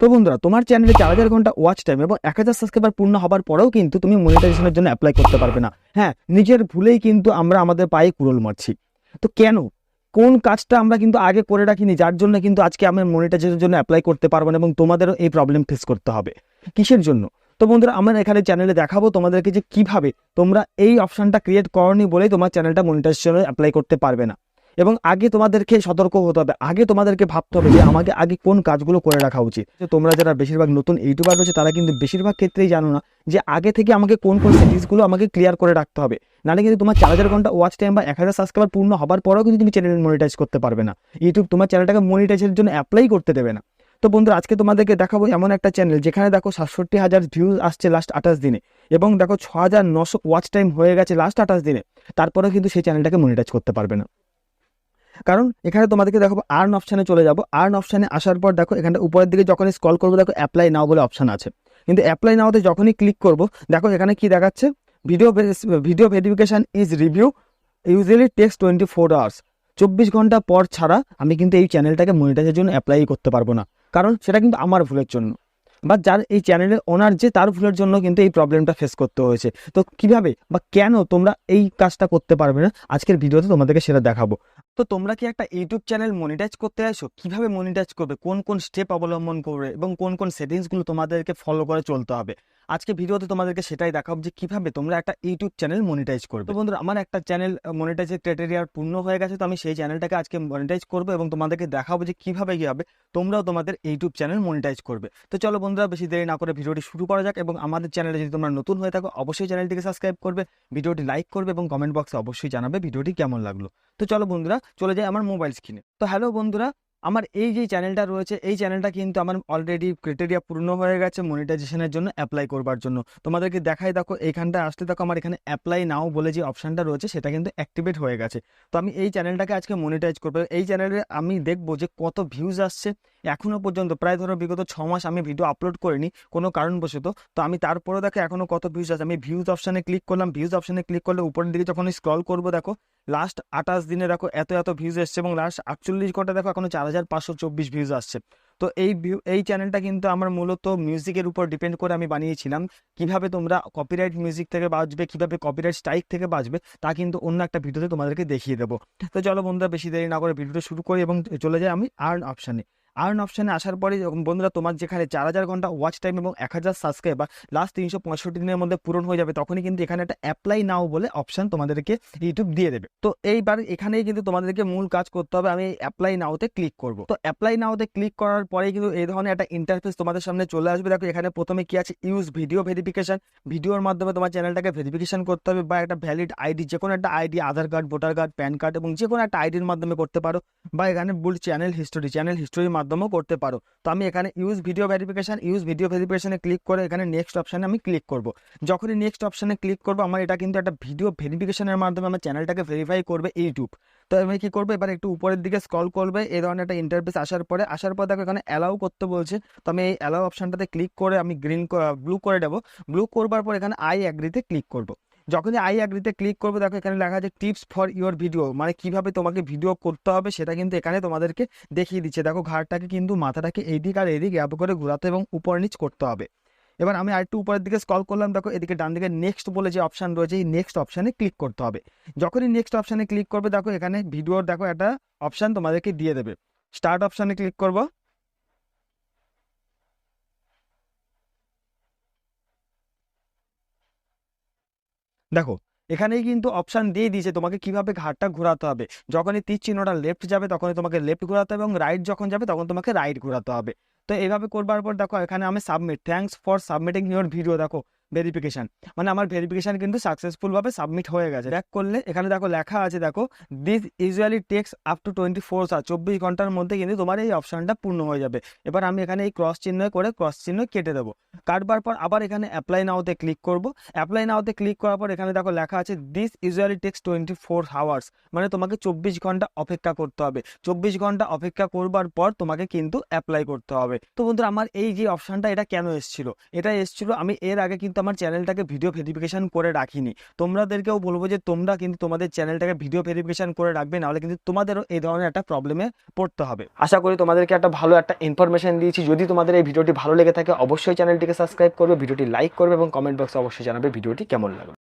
তো বন্ধুরা, তোমার চ্যানেলে চার হাজার ঘণ্টা ওয়াচ টাইম এবং এক হাজার সাবস্ক্রাইবার পূর্ণ হবার পরেও কিন্তু তুমি মনিটাইজেশনের জন্য অ্যাপ্লাই করতে পারবে না। হ্যাঁ নিজের ভুলেই কিন্তু আমরা আমাদের পায়ে কুড়োল মারছি। তো কেন? কোন কাজটা আমরা কিন্তু আগে করে রাখিনি, যার জন্য কিন্তু আজকে আমরা মনিটাইজেশনের জন্য অ্যাপ্লাই করতে পারব না এবং তোমাদেরও এই প্রবলেম ফেস করতে হবে। কিসের জন্য? তো বন্ধুরা, আমরা এখানে চ্যানেলে দেখাবো তোমাদেরকে যে কীভাবে তোমরা এই অপশানটা ক্রিয়েট করনি বলেই তোমার চ্যানেলটা মনিটাইজেশনে অ্যাপ্লাই করতে পারবে না। এবং আগে তোমাদেরকে সতর্ক হতে হবে। আগে তোমাদেরকে ভাবতে হবে যে আমাকে আগে কোন কাজগুলো করে রাখা উচিত। যে তোমরা যারা বেশিরভাগ নতুন ইউটিউবার রয়েছে, তারা কিন্তু বেশিরভাগ ক্ষেত্রেই জানো না যে আগে থেকে আমাকে কোন কোন সেটিংসগুলো আমাকে ক্লিয়ার করে রাখতে হবে। নাহলে কিন্তু তোমার চার হাজার ঘণ্টা ওয়াচ টাইম বা এক হাজার সাবস্ক্রাইবার পূর্ণ হবার পরেও কিন্তু তুমি চ্যানেল মনিটাইজ করতে পারবে না। ইউটিউব তোমার চ্যানেলটাকে মনিটাইজের জন্য অ্যাপ্লাই করতে দেবে না। তো বন্ধুরা, আজকে তোমাদেরকে দেখাবো এমন একটা চ্যানেল যেখানে দেখো সাতষট্টি হাজার ভিউজ আসছে লাস্ট আঠাশ দিনে এবং দেখো ছ হাজার নশো ওয়াচ টাইম হয়ে গেছে লাস্ট আঠাশ দিনে। তারপরেও কিন্তু সেই চ্যানেলটাকে মনিটাইজ করতে পারবে না। কারণ এখানে তোমাদেরকে দেখো আর্ন অপশানে চলে যাব। আর্ন অপশানে আসার পর দেখো এখানটা উপরের দিকে যখনই স্কল করব, দেখো অ্যাপ্লাই নাও বলে অপশান আছে। কিন্তু অ্যাপ্লাই নাওতে যখনই ক্লিক করব, দেখো এখানে কি দেখাচ্ছে? Video video verification is review usually takes twenty four hours চব্বিশ ঘণ্টা পর ছাড়া আমি কিন্তু এই চ্যানেলটাকে মনিটাইজের জন্য অ্যাপ্লাই করতে পারব না। কারণ সেটা কিন্তু আমার ভুলের জন্য। বা যার এই চ্যানেলের ওনার যে তার ভুলের জন্য কিন্তু এই প্রবলেমটা ফেস করতে হয়েছে। তো কীভাবে বা কেন তোমরা এই কাজটা করতে পারবে না? আজকের ভিডিওতে তোমাদেরকে সেটা দেখাবো। তো তোমরা কি একটা ইউটিউব চ্যানেল মনিটাইজ করতে আসো কীভাবে মনিটাইজ করবে? কোন কোন স্টেপ অবলম্বন করবে? এবং কোন কোন সেটিংসগুলো তোমাদেরকে ফলো করে চলতে হবে? আজকে ভিডিওতে তোমাদেরকে সেটাই দেখাবো যে কীভাবে তোমরা একটা ইউটিউব চ্যানেল মনিটাইজ করবে। তো বন্ধুরা, আমার একটা চ্যানেল মনিটাইজের ক্রাইটেরিয়া পূর্ণ হয়ে গেছে, তো আমি সেই চ্যানেলটাকে আজকে মনিটাইজ করব এবং তোমাদেরকে দেখাবো যে কীভাবে কি হবে, তোমরাও তোমাদের ইউটিউব চ্যানেল মনিটাইজ করবে। তো চলো বন্ধুরা, বেশি দেরি না করে ভিডিওটি শুরু করা যাক এবং আমাদের চ্যানেলে যদি তোমরা নতুন হয়ে থাকো, অবশ্যই চ্যানেলটিকে সাবস্ক্রাইব করবে, ভিডিওটি লাইক করবে এবং কমেন্ট বক্সে অবশ্যই জানাবে ভিডিওটি কেমন লাগল। তো চলো বন্ধুরা, চলে যাই আমার মোবাইল স্ক্রিনে তো হ্যালো বন্ধুরা আমার এই যে চ্যানেলটা রয়েছে, এই চ্যানেলটা কিন্তু আমার অলরেডি ক্রাইটেরিয়া পূর্ণ হয়ে গেছে মনিটাইজেশনের জন্য অ্যাপ্লাই করবার জন্য। তোমাদেরকে দেখাই দেখো এইখানটা আসলে দেখো, আমার এখানে অ্যাপ্লাই নাও বলে যে অপশানটা রয়েছে, সেটা কিন্তু অ্যাক্টিভেট হয়ে গেছে। তো আমি এই চ্যানেলটাকে আজকে মনিটাইজ করব। এই চ্যানেলে আমি দেখব যে কত ভিউজ আসছে। এখনও পর্যন্ত, প্রায় ধরো বিগত ছ মাস আমি ভিডিও আপলোড করিনি, কোনো কারণবশত। তো আমি তারপরে দেখো এখনও কত ভিউজ আছে। আমি ভিউজ অপশানে ক্লিক করলাম। ভিউজ অপশানে ক্লিক করলে উপরের দিকে যখন স্ক্রল করব দেখো লাস্ট আঠাশ দিনে দেখো এত এত ভিউজ এসছে এবং লাস্ট আটচল্লিশ ঘণ্টা দেখো এখনও চার হাজার পাঁচশো চব্বিশ ভিউজ আসছে। তো এই এই চ্যানেলটা কিন্তু আমার মূলত মিউজিকের উপর ডিপেন্ড করে আমি বানিয়েছিলাম। কীভাবে তোমরা কপিরাইট মিউজিক থেকে বাঁচবে, কীভাবে কপিরাইট স্ট্রাইক থেকে বাঁচবে, তা কিন্তু অন্য একটা ভিডিওতে তোমাদেরকে দেখিয়ে দেবো। তো চলো বন্ধুরা, বেশি দেরি না করে ভিডিওটা শুরু করি এবং চলে যাই আমি আর্ন অপশানে আর্ন অপশানে আসার পরে বন্ধুরা তোমার যেখানে চার হাজার ঘণ্টা ওয়াচ টাইম এবং এক হাজার সাবস্ক্রাইবার লাস্ট তিনশো পঁয়ষট্টি দিনের মধ্যে পূরণ হয়ে যাবে, তখনই কিন্তু এখানে একটা অ্যাপ্লাই নাও বলে অপশান তোমাদেরকে ইউটিউব দিয়ে দেবে। তো এইবার এখানেই কিন্তু তোমাদেরকে মূল কাজ করতে হবে, আমি অ্যাপ্লাই নাওতে ক্লিক করব। তো অ্যাপ্লাই নাওতে ক্লিক করার পরেই কিন্তু এই ধরনের একটা ইন্টারফেস তোমাদের সামনে চলে আসবে। দেখো এখানে প্রথমে কি আছে? ইউজ ভিডিও ভেরিফিকেশন ভিডিওর মাধ্যমে তোমার চ্যানেলটাকে ভেরিফিকেশন করতে হবে বা একটা ভ্যালিড আইডি যে কোনো একটা ID Aadhaar card voter card PAN card এবং যে কোনো একটা আইডির মাধ্যমে করতে পারো। বা এখানে বুল চ্যানেল হিস্টোরি চ্যানেল হিস্টোরির মাধ্যমেও করতে পারো। তো আমি এখানে use video verification use video ভেরিফিকেশনে click করে এখানে নেক্সট অপশানে আমি ক্লিক করব। যখনই নেক্সট অপশানে ক্লিক করব, আমার এটা কিন্তু একটা ভিডিও ভেরিফিকেশনের মাধ্যমে আমার চ্যানেলটাকে ভেরিফাই করবে ইউটিউব তো আমি কি করব? এবার একটু উপরের দিকে স্ক্রল করবে এই ধরনের একটা ইন্টারফেস আসার পরে, আসার পর দেখো এখানে অ্যালাউ করতে বলছে। তো আমি এই অ্যালাউ অপশানটাতে ক্লিক করে আমি গ্রিন ব্লু করে দেবো। ব্লু করবার পর এখানে আই অ্যাগ্রিতে ক্লিক করব। যখনই আই অ্যাগ্রিতে ক্লিক করবে, দেখো এখানে লেখা আছে টিপস ফর ইউর ভিডিও মানে কীভাবে তোমাকে ভিডিও করতে হবে সেটা কিন্তু এখানে তোমাদেরকে দেখিয়ে দিচ্ছে। দেখো ঘাড়টাকে কিন্তু মাথাটাকে এইদিক আর এইদিক অ্যাপ করে ঘোরাতে এবং উপর নিচ করতে হবে। এবার আমি আরেকটু উপরের দিকে স্কল করলাম, দেখো এদিকে ডান দিকে নেক্সট বলে যে অপশান রয়েছে, এই নেক্সট অপশানে ক্লিক করতে হবে। যখনই নেক্সট অপশানে ক্লিক করবে, দেখো এখানে ভিডিওর দেখো একটা অপশান তোমাদেরকে দিয়ে দেবে। স্টার্ট অপশানে ক্লিক করব। দেখো, এখানেই কিন্তু অপশান দিয়ে দিয়েছে তোমাকে কীভাবে ঘাটটা ঘোরাতে হবে। যখনই তীর চিহ্নটা লেফট যাবে, তখনই তোমাকে লেফট ঘোরাতে হবে এবং রাইট যখন যাবে, তখন তোমাকে রাইট ঘোরাতে হবে। তো এভাবে করবার পর দেখো, এখানে আমি submit thanks for submitting your video দেখো। ভেরিফিকেশন মানে আমার ভেরিফিকেশান কিন্তু সাকসেসফুলভাবে সাবমিট হয়ে গেছে। ব্যাক করলে, এখানে দেখো লেখা আছে, দেখো this usually takes up to twenty four আর চব্বিশ ঘণ্টার মধ্যে কিন্তু তোমার এই অপশানটা পূর্ণ হয়ে যাবে। এবার আমি এখানে এই ক্রস চিহ্ন করে ক্রস চিহ্ন কেটে দেবো। কাটবার পর আবার এখানে অ্যাপ্লাই নাওতে ক্লিক করব। অ্যাপ্লাই নাওতে ক্লিক করার পর এখানে দেখো লেখা আছে this usually takes twenty four hours মানে তোমাকে চব্বিশ ঘণ্টা অপেক্ষা করতে হবে। চব্বিশ ঘণ্টা অপেক্ষা করবার পর তোমাকে কিন্তু অ্যাপ্লাই করতে হবে। তো বন্ধুরা, আমার এই যে অপশানটা এটা কেন এসেছিল? এটা এসেছিল, আমি এর আগে কিন্তু আমার চ্যানেলটাকে ভিডিও ভেরিফিকেশান করে রাখিনি। তোমাদেরকেও বলব যে তোমরা কিন্তু তোমাদের চ্যানেলটাকে ভিডিও ভেরিফিকেশান করে রাখবে, নাহলে কিন্তু তোমাদেরও এই ধরনের একটা প্রবলেমে পড়তে হবে। আশা করি তোমাদেরকে একটা ভালো একটা ইনফরমেশন দিয়েছি। যদি তোমাদের এই ভিডিওটি ভালো লেগে থাকে, অবশ্যই চ্যানেলটিকে সাবস্ক্রাইব করবে ভিডিওটি লাইক করবে এবং কমেন্ট বক্সে অবশ্যই জানাবে ভিডিওটি কেমন লাগবে